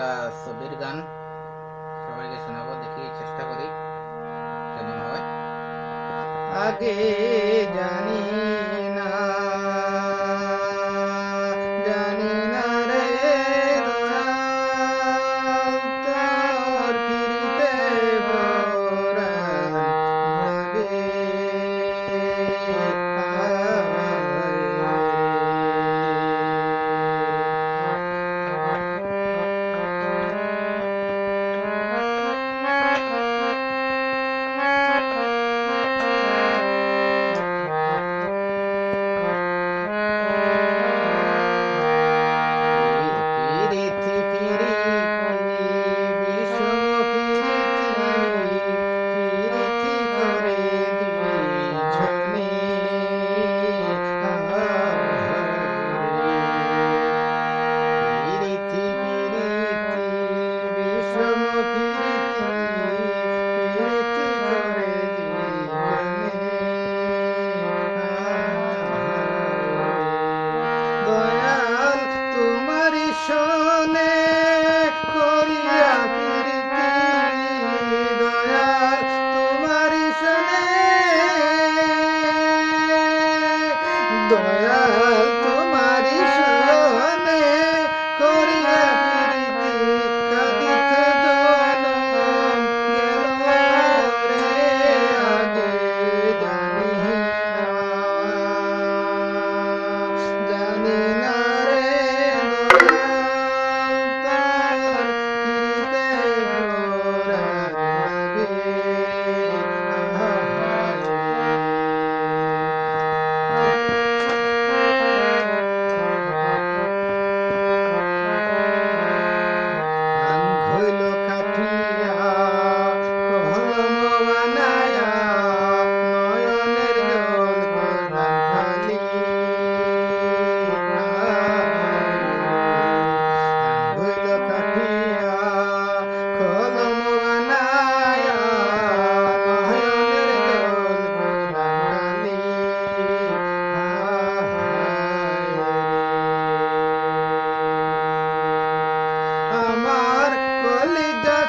একটা ছবির গান সবাইকে শোনাবো দেখি চেষ্টা করি কেমন হয়। আগে জানি শুনে করিয়া কীর্তি দয়াল তোমার শুনে দয়াল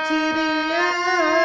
চিরিয়া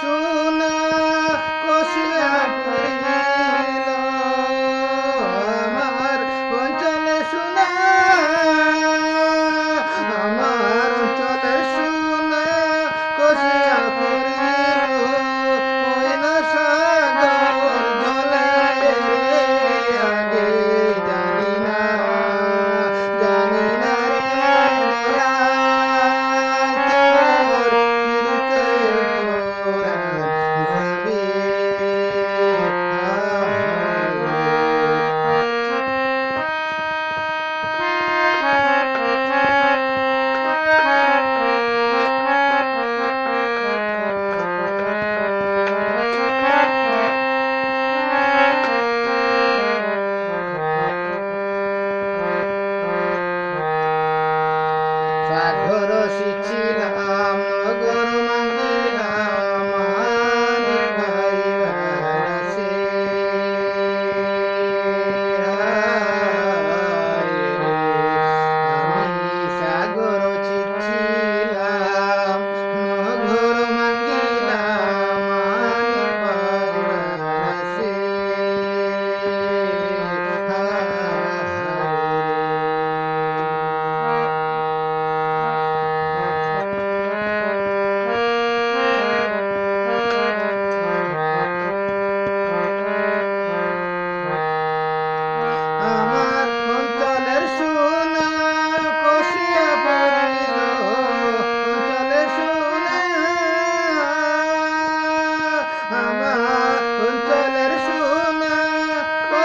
সোনা কষলা